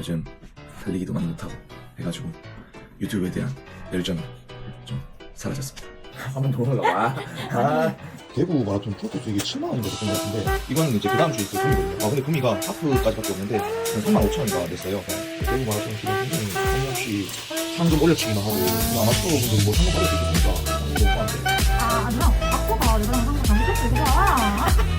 요즘 달리기도 많이 못하고 해가지고 유튜브에 대한 열정이 좀 사라졌습니다. 한번 더 올라가. 아, 대구 마라톤 프로토스 이게 7만 원인가 그런 것 같은데 이거는 이제 그 다음 주에 있을 금이거든요. 아 근데 금이가 하프까지밖에 없는데 3만 5천 원인가 냈어요. 대구 마라톤 굉장히 한 명씩 상금 올려치기만 하고 아마추어 분들 뭐 상금 받을 수 있겠습니까? 상금 너무 많은데. 아, 아니야. 아빠가 내가 항상 잘못했어, 이거 봐.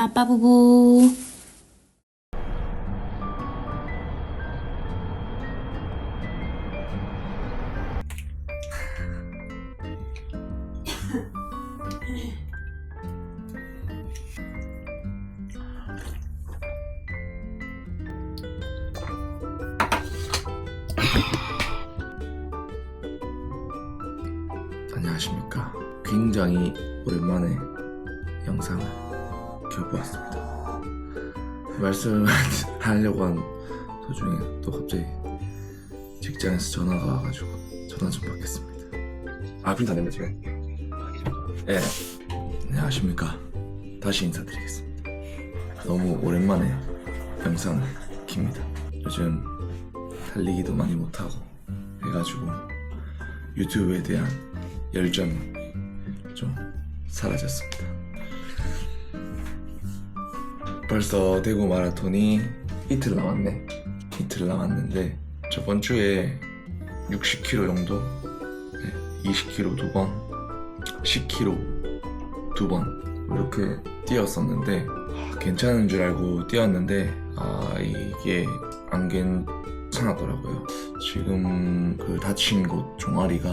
맞바부부 안녕하십니까. 굉장히 오랜만에 영상을 켜보았습니다. 말씀하려고 한 도중에 또 갑자기 직장에서 전화가 와가지고 전화 좀 받겠습니다. 아, 빈다 냈네, 지금. 예. 안녕하십니까. 다시 인사드리겠습니다. 너무 오랜만에 영상을 킵니다. 요즘 달리기도 많이 못하고 해가지고 유튜브에 대한 열정이 좀 사라졌습니다. 벌써 대구 마라톤이 이틀 남았네. 이틀 남았는데 저번 주에 60km 정도, 네, 20km 두 번, 10km 두 번 이렇게 뛰었었는데 아, 괜찮은 줄 알고 뛰었는데 아 이게 안 괜찮았더라고요. 지금 그 다친 곳 종아리가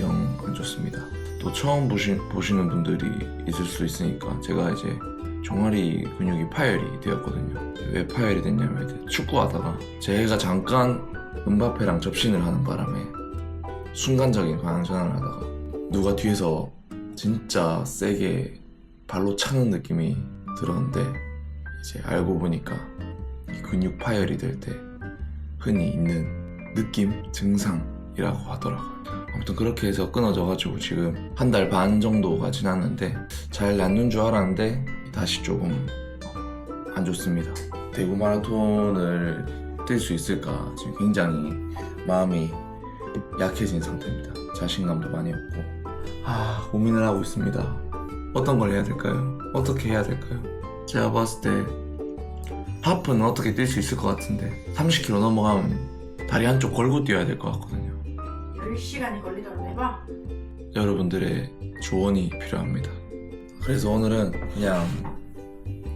영 안 좋습니다. 또 처음 보시, 보시는 분들이 있을 수 있으니까 제가 이제 종아리 근육이 파열이 되었거든요. 왜 파열이 됐냐면 축구하다가 제가 잠깐 은바페랑 접신을 하는 바람에 순간적인 방향 전환을 하다가 누가 뒤에서 진짜 세게 발로 차는 느낌이 들었는데 이제 알고 보니까 이 근육 파열이 될 때 흔히 있는 느낌 증상이라고 하더라고요. 아무튼 그렇게 해서 끊어져가지고 지금 한 달 반 정도가 지났는데 잘 낫는 줄 알았는데 다시 조금 안 좋습니다. 대구 마라톤을 뛸 수 있을까 지금 굉장히 마음이 약해진 상태입니다. 자신감도 많이 없고 아 고민을 하고 있습니다. 어떤 걸 해야 될까요? 어떻게 해야 될까요? 제가 봤을 때 하프는 어떻게 뛸 수 있을 것 같은데 30km 넘어가면 다리 한쪽 걸고 뛰어야 될 것 같거든요. 10시간이 걸리도록 해봐. 여러분들의 조언이 필요합니다. 그래서 오늘은 그냥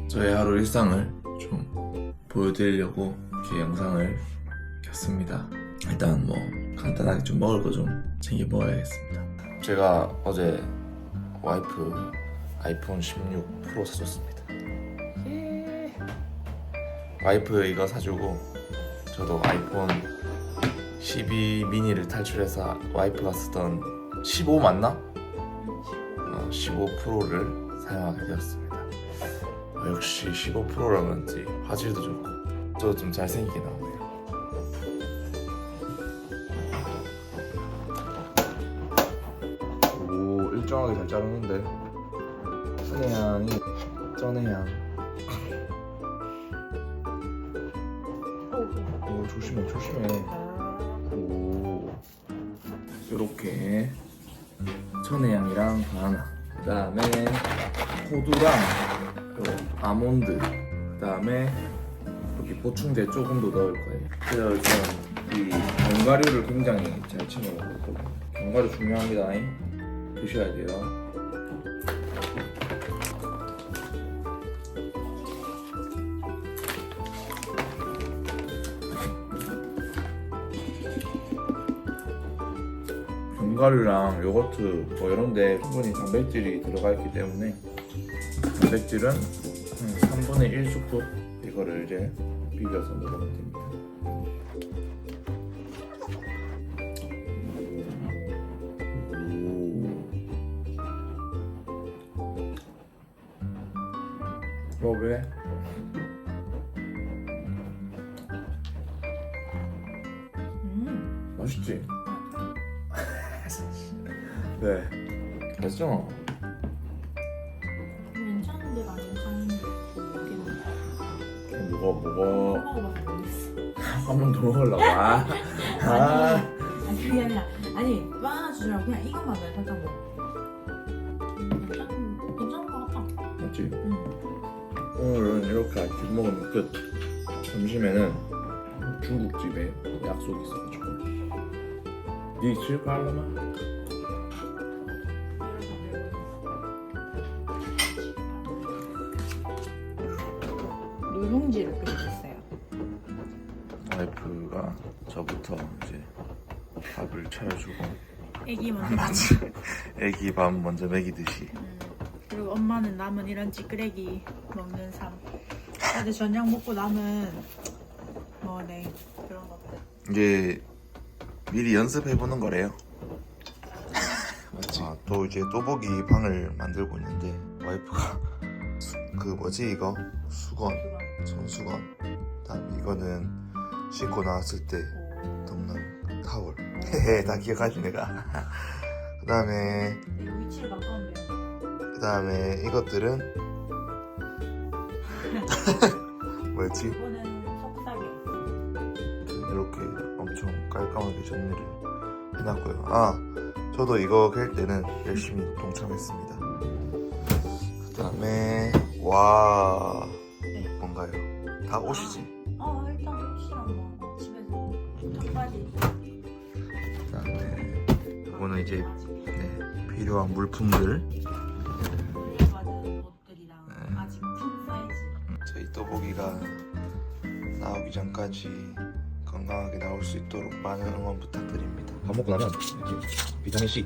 저의 하루 일상을 좀 보여드리려고 이렇게 영상을 켰습니다. 일단 뭐 간단하게 좀 먹을 거 좀 챙겨 먹어야겠습니다. 제가 어제 와이프 아이폰 16 프로 사줬습니다. 와이프 이거 사주고 저도 아이폰 12 미니를 탈출해서 와이프가 쓰던 15 맞나? 어, 15 프로를 사용하게 되었습니다. 어, 역시 15 프로라 그런지 화질도 좋고 저좀 잘생기게 나오네요. 오 일정하게 잘 자르는데 순해향이 쩐해향 오 조심해 조심해 오 요렇게 천혜향이랑 바나나 그 다음에 호두랑 요 아몬드 그 다음에 이렇게 보충제 조금 더 넣을 거예요. 그래서 저는 이 견과류를 굉장히 잘 챙겨 먹거든요. 견과류 중요합니다. 드셔야 돼요 견과류랑 요거트 뭐 이런데 충분히 단백질이 들어가 있기 때문에 단백질은 한 3분의 1 스푼 이거를 이제 비벼서 먹으면 됩니다. 오. 뭐 왜? 맛있지? 네. 맛있잖아. 괜찮은데 나 괜찮은데 좀 뭐가, 모르겠네 뭐가. 먹어봐서 모르겠어 한 번 더 먹으려고. 아. 아. 아니 그게 아니라 아니 빵 하나 주시라고 그냥 이것만 그냥 살짝 먹어 음, 괜찮은 괜찮은 것 같다 맞지? 응. 오늘은 이렇게 아침 먹으면 끝. 점심에는 중국집에 약속이 있어가지고. 니 집에 가려나? 애기 먼저 애기 밥 먼저 먹이듯이. 음, 그리고 엄마는 남은 이런 찌끄레기 먹는 삶. 다들 저녁 먹고 남은 뭐네 그런 것들. 이게 미리 연습해보는 거래요. 맞지? 아, 또 이제 또보기 방을 만들고 있는데 와이프가 수- 그 뭐지 이거? 수건. 손수건. 그다음에 이거는 씻고 나왔을 때 덮는 타월. 헤헤 다 기억하지 내가 그 다음에 이거 위치를 바꾸면 돼요. 그다음에 이것들은 뭐였지 이거는. 이렇게 엄청 깔끔하게 정리를 해놨고요 아 저도 이거 갤 때는 열심히 동참했습니다 그 다음에 와 네. 뭔가요 다 옷이지 필요한 물품들 네. 저희 또보기가 나오기 전까지 건강하게 나올 수 있도록 많은 응원 부탁드립니다. 밥 먹고 나면 비타민 C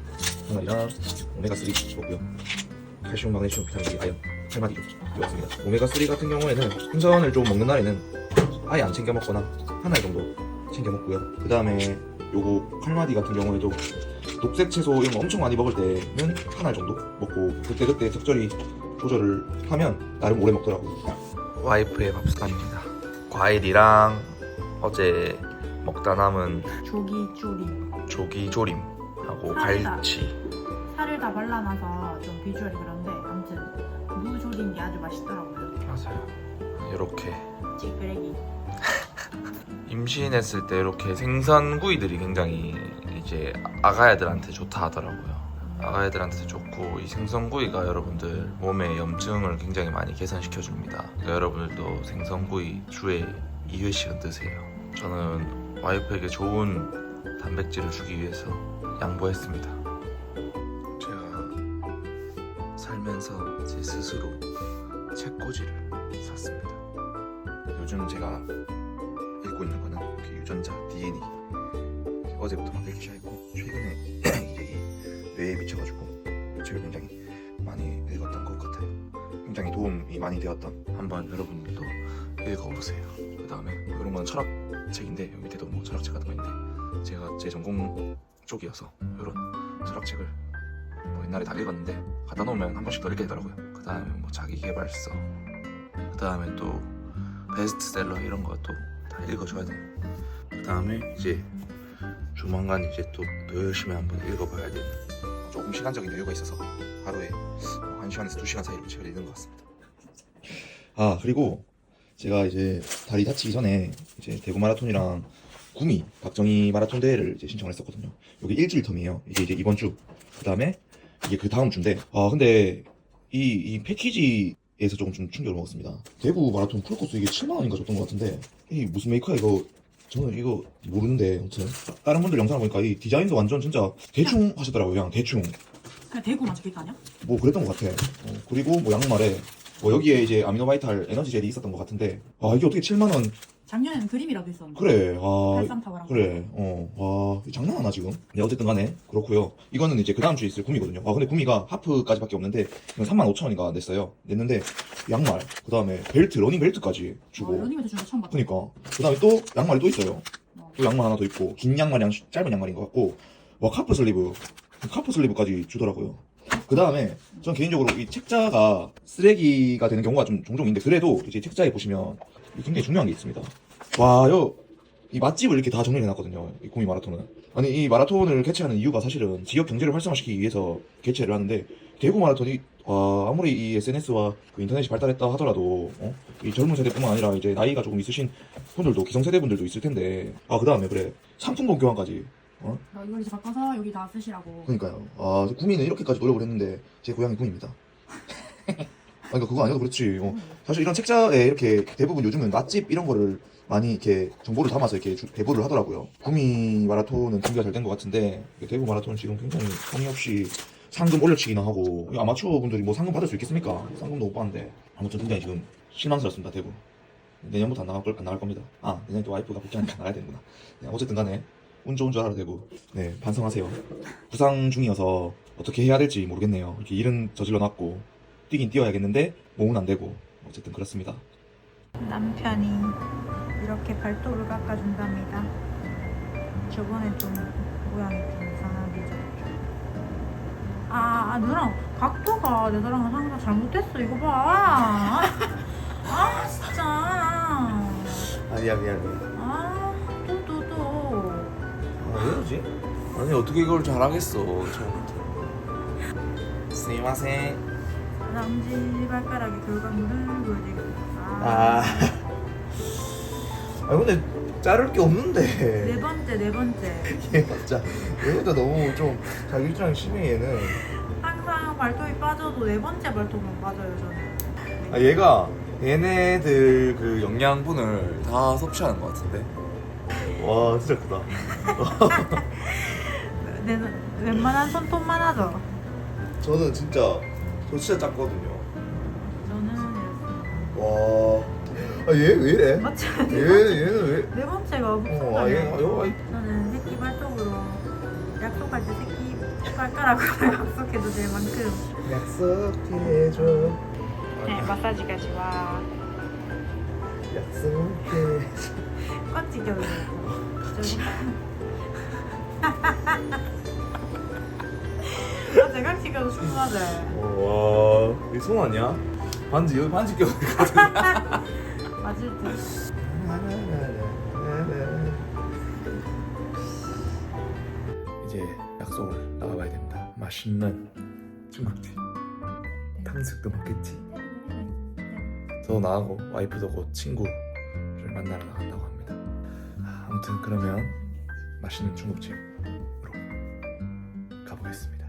하나이랑 오메가 3 먹고요. 칼슘, 마그네슘, 비타민 D, 아연, 칼마디 이었습니다. 오메가 3 같은 경우에는 생선을 좀 먹는 날에는 아예 안 챙겨 먹거나 하나 정도 챙겨 먹고요. 그 다음에 요거 칼마디 같은 경우에도 녹색 채소 이런 거 엄청 많이 먹을 때는 하나 정도 먹고 그때 그때 적절히 조절을 하면 나름 오래 먹더라고요. 와이프의 밥상입니다. 과일이랑 어제 먹다 남은 조기 조림. 조기 조림 하고 사이다. 갈치. 살을 다 발라놔서 좀 비주얼이 그런데 아무튼 무 조린 게 아주 맛있더라고요. 맞아요. 이렇게 찌끄레기. 임신했을 때 이렇게 생선구이들이 굉장히 이제 아가 애들한테 좋다 하더라고요. 아가 애들한테 좋고 이 생선구이가 여러분들 몸의 염증을 굉장히 많이 개선시켜 줍니다. 그러니까 여러분들도 생선구이 주에 2회씩은 드세요. 저는 와이프에게 좋은 단백질을 주기 위해서 양보했습니다. 제가 살면서 제 스스로 책꽂이를 샀습니다. 요즘 제가 읽고 있는 거는 유전자 DNA 어제부터 막 읽기 시작했고 최근에 이제 이 뇌에 미쳐가지고 이 책을 굉장히 많이 읽었던 것 같아요. 굉장히 도움이 많이 되었던 한번 여러분들도 읽어보세요. 그 다음에 이런 건 철학 책인데 여기 밑에도 뭐 철학책 같은 거 있는데 제가 제 전공 쪽이어서 이런 철학책을 뭐 옛날에 다 읽었는데 갖다 놓으면 한 번씩 더 읽게 되더라고요. 그 다음에 뭐 자기 개발서 그 다음에 또 베스트셀러 이런 것도 다 읽어줘야 돼요. 그 다음에 이제 조만간 이제 또 더 열심히 한번 읽어봐야 되는 조금 시간적인 여유가 있어서 하루에 한 시간에서 두 시간 사이로 책을 읽는 것 같습니다. 아 그리고 제가 이제 다리 다치기 전에 이제 대구 마라톤이랑 구미 박정희 마라톤 대회를 이제 신청을 했었거든요. 여기 일주일 텀이에요. 이게 이제 이번 주. 그 다음에 이게 그 다음 주인데 아 근데 이, 이 패키지에서 조금 좀 충격을 먹었습니다. 대구 마라톤 풀코스 이게 7만 원인가 줬던 것 같은데 이 무슨 메이커야 이거 저는 이거 모르는데 아무튼 다른 분들 영상을 보니까 이 디자인도 완전 진짜 대충 하시더라고요. 그냥 대충 그냥 대구만 적혀있다 아니야? 뭐 그랬던 것 같아. 어, 그리고 뭐 양말에 뭐 여기에 이제 아미노바이탈 에너지 젤이 있었던 것 같은데 아 이게 어떻게 7만 원 작년에는 그림이라도 있었는데. 그래 아 팔삼타워랑. 그래 어 와 장난하나 지금? 네 어쨌든 간에 그렇고요. 이거는 이제 그 다음 주에 있을 구미거든요. 아 근데 구미가 하프까지밖에 없는데 이건 3만 5천 원인가 냈어요. 냈는데 양말 그 다음에 벨트 러닝 벨트까지 어, 주고. 러닝에도 준거 처음 봤다. 그니까. 그 다음에 또 양말이 또 있어요. 어. 또 양말 하나 더 있고 긴 양말이랑 짧은 양말인 것 같고 와 카프 슬리브. 카프 슬리브까지 주더라고요. 그 다음에 전 개인적으로 이 책자가 쓰레기가 되는 경우가 좀 종종 있는데 그래도 이제 책자에 보시면 굉장히 중요한 게 있습니다 와 요 이 맛집을 이렇게 다 정리를 해놨거든요. 이 구미 마라톤은. 아니 이 마라톤을 개최하는 이유가 사실은 지역 경제를 활성화시키기 위해서 개최를 하는데 대구 마라톤이 와, 아무리 이 SNS와 그 인터넷이 발달했다 하더라도 어? 이 젊은 세대뿐만 아니라 이제 나이가 조금 있으신 분들도 기성세대 분들도 있을 텐데 아 그 다음에 그래 상품권 교환까지 어? 나 이걸 이제 바꿔서 여기 다 쓰시라고. 그러니까요. 아 구미는 이렇게까지 노력을 했는데 제 고향이 구미입니다. 아 그러니까 그거 아니어도 그렇지. 어, 사실 이런 책자에 이렇게 대부분 요즘은 맛집 이런 거를 많이 이렇게 정보를 담아서 이렇게 주- 배부를 하더라고요. 구미 마라톤은 준비가 잘 된 것 같은데 대구 마라톤은 지금 굉장히 성의 없이 상금 올려치기나 하고 이 아마추어 분들이 뭐 상금 받을 수 있겠습니까? 상금도 못 받는데 아무튼 굉장히 지금 실망스럽습니다 대구. 내년부터 안 나갈, 걸- 안 나갈 겁니다. 아 내년에 또 와이프가 복귀하니까 나가야 되는구나. 네, 어쨌든 간에 운 좋은 줄 알아야 되고 네 반성하세요. 부상 중이어서 어떻게 해야 될지 모르겠네요. 이렇게 일은 저질러 놨고 뛰긴 뛰어야겠는데 몸은 안 되고 어쨌든 그렇습니다. 남편이 이렇게 발도를 깎아준답니다. 저번에 좀 모양이 좀 이상하게 잡죠. 아, 아 누나 각도가 내 사랑은 항상 잘못됐어. 이거 봐. 아 진짜. 아니야 미안해. 아또 또 또. 아 왜 그러지? 아니 어떻게 이걸 잘하겠어 처음부터. 스미마세. 남지 발가락에 결과물을 보여주고. 아. 아 근데 자를 게 없는데. 네 번째 네 번째. 얘 진짜 얘도 너무 좀 자기 주장 심해 얘는. 항상 발톱이 빠져도 네 번째 발톱은 빠져요 저는. 아 얘가 얘네들 그 영양분을 다 섭취하는 것 같은데. 와 진짜 크다. 내 웬만한 손톱만 하죠. 저는 진짜 저 진짜 작거든요. 저는 이렇습니다. 와. 아 얘 왜 이래? 맞죠? 얘 얘는 왜? 네 번째가 무슨 어, 아, 얘, 말이야? 어, 아이, 저는 새끼 발톱으로 약속할 때 새끼 발가락으로 약속해도 될 만큼 약속해줘. 네, 마사지가 좋아 약속해. 껍질 껴도 아, 제가 시켜도 충분하지 와, 이게 손 아니야? 반지 여기 반지 껴도 되거든. 맞을 듯 이제 약속을 나가봐야 됩니다. 맛있는 중국집. 탕수육도 먹겠지. 저 나하고 와이프도 곧 친구를 만나러 나간다고 합니다. 아, 아무튼 그러면 맛있는 중국집으로 가보겠습니다.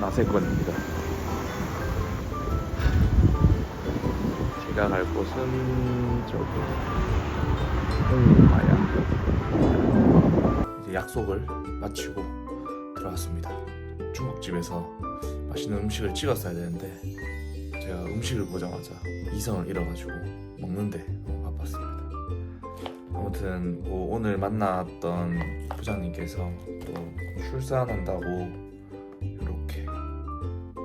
나세권입니다. 제가 갈 곳은 저기 홍마야. 이제 약속을 마치고 들어왔습니다. 중국집에서 맛있는 음식을 찍었어야 되는데 제가 음식을 보자마자 이성을 잃어가지고 먹는데 너무 바빴습니다. 아무튼 뭐 오늘 만났던 부장님께서 또 출산한다고 이렇게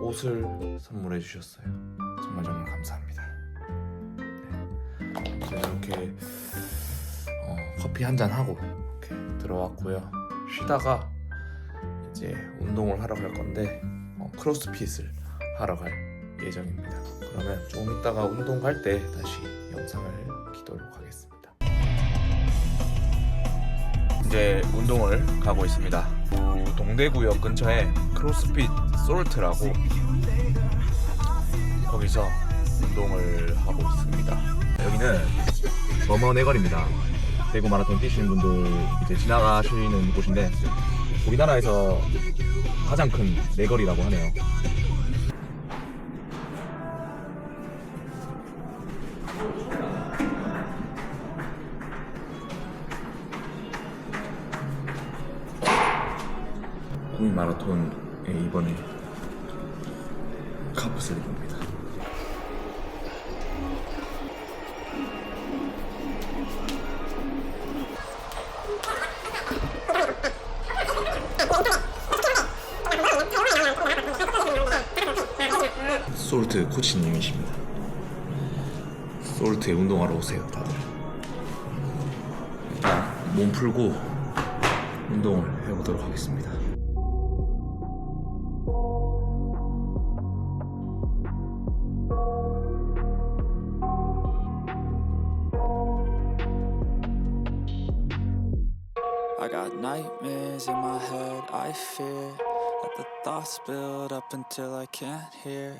옷을 선물해 주셨어요. 정말 정말 감사합니다. 이렇게 어, 커피 한 잔 하고 이렇게 들어왔고요. 쉬다가 이제 운동을 하러 갈 건데 어, 크로스핏을 하러 갈 예정입니다. 그러면 조금 있다가 운동 갈 때 다시 영상을 기도록 하겠습니다. 이제 운동을 가고 있습니다. 그 동대구역 근처에 크로스핏 솔트라고 거기서 운동을 하고 있습니다. 여기는 머머 내거리입니다. 대구 마라톤 뛰시는 분들 이제 지나가시는 곳인데 우리나라에서 가장 큰 내거리라고 하네요. 마라톤에 이번에 카프스를 입니다. 코치님이십니다. 솔트에 운동하러 오세요, 다들. 일단 몸 풀고 운동을 해보도록 하겠습니다. I got nightmares in my head, I fear that the thoughts build up until I can't hear.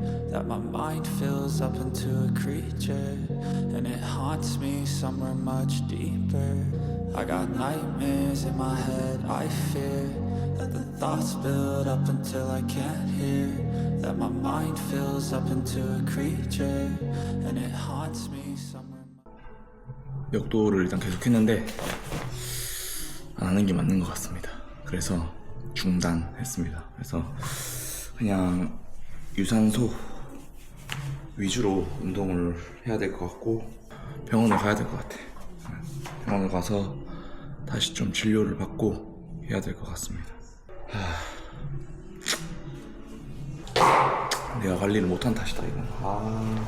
That my mind fills up into a creature, and it haunts me somewhere much deeper. I got nightmares in my head, I fear that the thoughts build up until I can't hear. That my mind fills up into a creature, and it haunts me somewhere. 역도를 일단 계속 했는데 안 하는 게 맞는 것 같습니다. 그래서 중단했습니다. 그래서 그냥 유산소 위주로 운동을 해야 될 것 같고 병원을 가야 될 것 같아. 병원을 가서 다시 좀 진료를 받고 해야 될 것 같습니다. 하... 내가 관리를 못한 탓이다 이건. 아...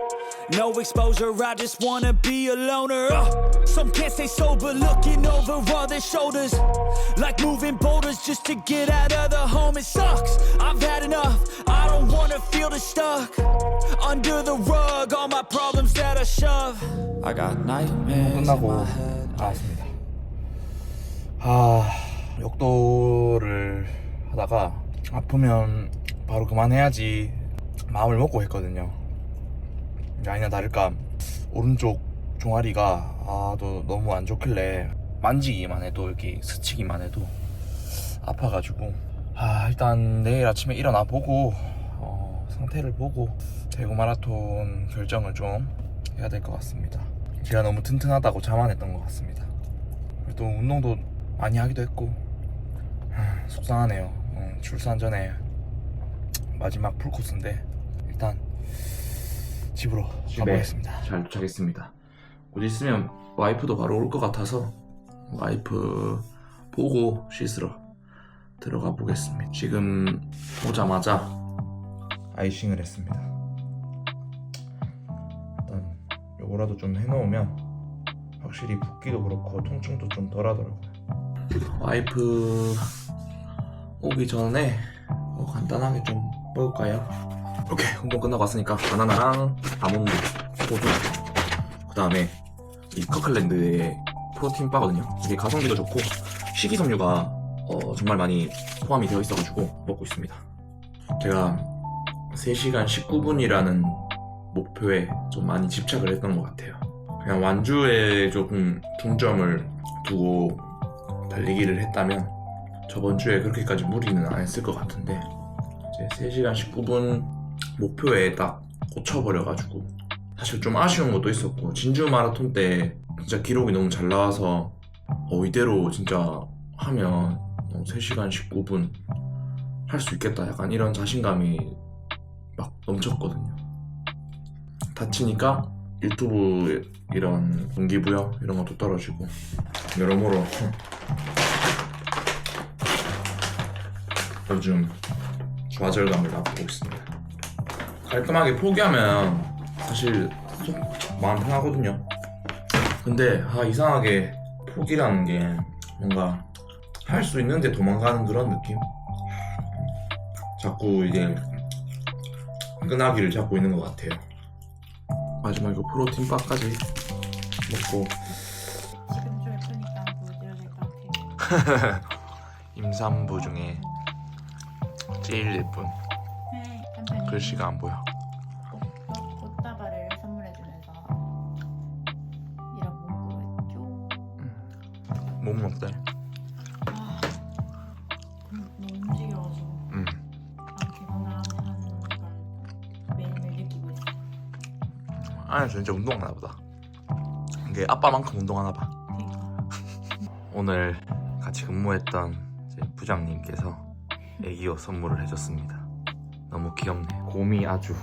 No exposure, I just wanna be a loner. Uh, some can't stay sober, looking over all their shoulders. Like moving boulders just to get out of the home. It sucks, I've had enough. I don't wanna feel the stuck. Under the rug, all my problems that I shove. I got nightmares 끝나고. 나왔습니다. 아, 역도를 하다가 아프면 바로 그만해야지 마음을 먹고 했거든요. 아니나 다를까 오른쪽 종아리가 아또 너무 안 좋길래 만지기만 해도 이렇게 스치기만 해도 아파가지고 아 일단 내일 아침에 일어나 보고 어, 상태를 보고 대구 마라톤 결정을 좀 해야 될 것 같습니다. 제가 너무 튼튼하다고 자만했던 것 같습니다. 또 운동도 많이 하기도 했고 하, 속상하네요. 어, 출산 전에 마지막 풀코스인데 일단 집으로 가보겠습니다. 잘 도착했습니다. 곧 있으면 와이프도 바로 올 것 같아서 와이프 보고 씻으러 들어가 보겠습니다. 지금 오자마자 아이싱을 했습니다. 일단 요거라도 좀 해놓으면 확실히 붓기도 그렇고 통증도 좀 덜하더라고요. 와이프 오기 전에 뭐 간단하게 좀 먹을까요? 오케이 운동 끝나고 왔으니까 바나나랑 아몬드, 호두 그 다음에 이 커클랜드의 프로틴 바거든요. 이게 가성비도 좋고 식이섬유가 어, 정말 많이 포함이 되어 있어가지고 먹고 있습니다. 제가 3시간 19분이라는 목표에 좀 많이 집착을 했던 것 같아요. 그냥 완주에 조금 중점을 두고 달리기를 했다면 저번 주에 그렇게까지 무리는 안 했을 것 같은데 이제 3시간 19분 목표에 딱 꽂혀버려가지고. 사실 좀 아쉬운 것도 있었고 진주 마라톤 때 진짜 기록이 너무 잘 나와서 어, 이대로 진짜 하면 어, 3시간 19분 할 수 있겠다. 약간 이런 자신감이 막 넘쳤거든요. 다치니까 유튜브 이런 동기부여 이런 것도 떨어지고 여러모로. 요즘 좌절감을 맛보고 있습니다 깔끔하게 포기하면 사실 속 마음 편하거든요. 근데 아 이상하게 포기라는 게 뭔가 할 수 있는데 도망가는 그런 느낌? 자꾸 이제 끈하기를 잡고 있는 것 같아요. 마지막에 프로틴 바까지 먹고. 지금 좀 예쁘니까 보여드려야 될 것 같아요. 임산부 중에 제일 예쁜 글씨가 안 보여. 꽃- 꽃다발을 선물해주면서 이런 문구를 쭉못 먹대 아, 너무 움직여가지고 음. 이렇게 건강하는 걸 매일매일 느끼고 있어. 아니 진짜 운동하나 보다. 이게 아빠만큼 운동하나 봐. 그러니까. 오늘 같이 근무했던 이제 부장님께서 애기옷 선물을 해줬습니다 너무 귀엽네. 곰이 아주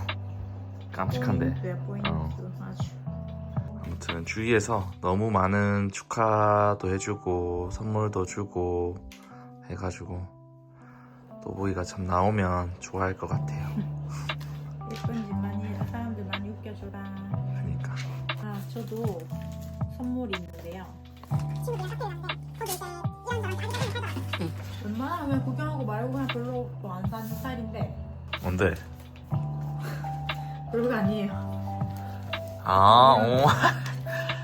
깜찍한데. 왜 포인트 어. 아주. 아무튼 주위에서 너무 많은 축하도 해주고 선물도 주고 해가지고 또보이가 참 나오면 좋아할 것 같아요. 예쁜 짓 많이 해라 사람들 많이 웃겨줘라. 그러니까. 아 저도 선물이 있는데요. 웬만하면 그냥 구경하고 말고 그냥 별로 또안 사는 스타일인데 뭔데? 별로가 아니에요. 아 오.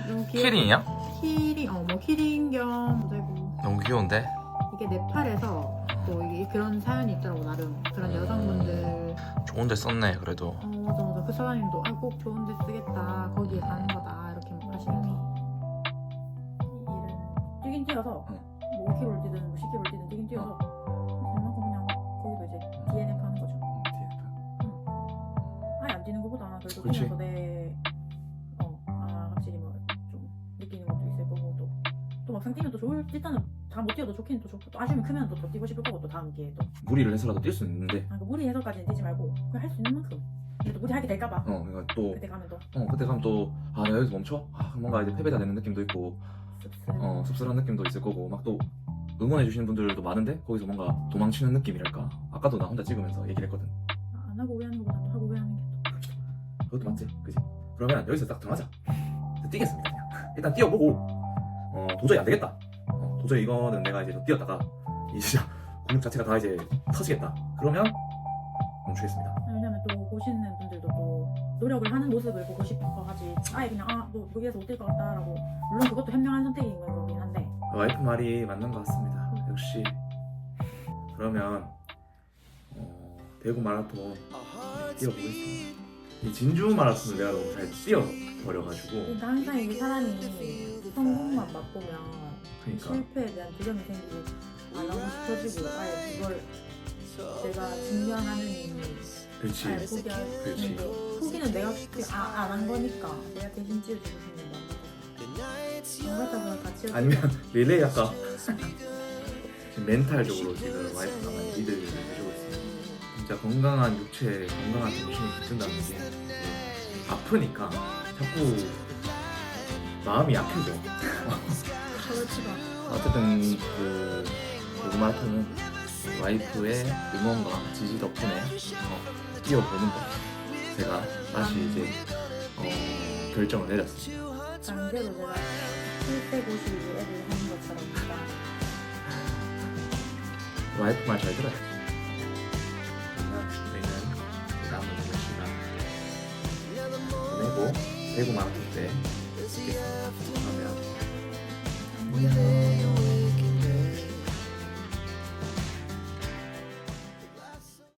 너무 귀여. 키링이야? 키링, 어 뭐 키링 겸 되고 너무 귀여운데? 이게 네팔에서 또 이게 그런 사연이 있더라고 나름 그런 음. 여성분들 좋은데 썼네 그래도 어 맞아 맞아 그 사장님도 아 꼭 좋은데 쓰겠다 거기에 가는 거다 이렇게 막 하시면서 일은 뛰긴 뛰어서 뭐 5km를 뛰든 뭐 10km를 뛰든 그치. 뛰면서 내 어 아 확실히 뭐 좀 느끼는 것도 있을 거고 또 또 막상 뛰면 또 좋을 일단은 다못 뛰어도 좋긴 또 좋고 또 아쉬우면 크면 또 더 뛰고 싶을 거고 또 다음 기회에 또 무리를 해서라도 뛸 수 있는데 아, 그 무리해서까지는 뛰지 말고 그냥 할 수 있는 만큼 근데 또 무리하게 될까봐 어 그러니까 또 그때 가면 또 어, 그때 가면 또, 아, 내가 여기서 멈춰? 아, 뭔가 이제 패배자 되는 느낌도 있고, 씁쓸해 어, 씁쓸한 느낌도 있을 거고, 막 또, 응원해 주시는 분들도 많은데, 거기서 뭔가 도망치는 느낌이랄까. 아까도 나 혼자 찍으면서 얘기를 했거든. 아, 안 하고 왜 하는 것보다 또 하고 왜 하는 게 그것도 맞지? 그지? 그러면 여기서 딱 정하자. 뛰겠습니다, 그냥. 일단 뛰어보고, 어, 도저히 안 되겠다. 어, 도저히 이거는 내가 이제 좀 뛰었다가, 이 진짜 근육 자체가 다 이제 터지겠다. 그러면, 멈추겠습니다. 또 왜냐면 또 보시는 분들도 또 노력을 하는 모습을 보고 싶어 하지 아예 그냥 아너 여기에서 못 뛸 것 같다라고 물론 그것도 현명한 선택인 거긴 한데 와이프 말이 맞는 것 같습니다. 역시. 그러면 어, 대구 마라톤 뛰어보겠습니다. 이 진주 마라톤을 내가 너무 잘 뛰어버려가지고 그러니까 항상 이게 사람이 성공만 맛보면 그러니까 실패에 대한 두려움이 생기고 안 하고 싶어지고 아예 그걸 내가 증명하는 그렇지 아예 그렇지. 근데 포기는 내가 안 한 거니까 내가 대신 찌어주고 싶은 마음 안 같다 보니까 찌어주고 아니면 릴레이 아까 지금 멘탈적으로 지금 와이프가 많이 리드를 있습니다. 진짜 건강한 육체, 건강한 정신이 붙는다는 게 아프니까 자꾸 마음이 약해져. 그렇지가 어쨌든 그 마라톤은 와이프의 응원과 지지 덕분에 어, 뛰어보는 거 제가 다시 이제 어, 결정을 내렸습니다. 강제로 제가 752 애들 하는 것처럼 와이프 말 잘 들어야 대구 마라톤 때 뵙겠습니다. 안녕.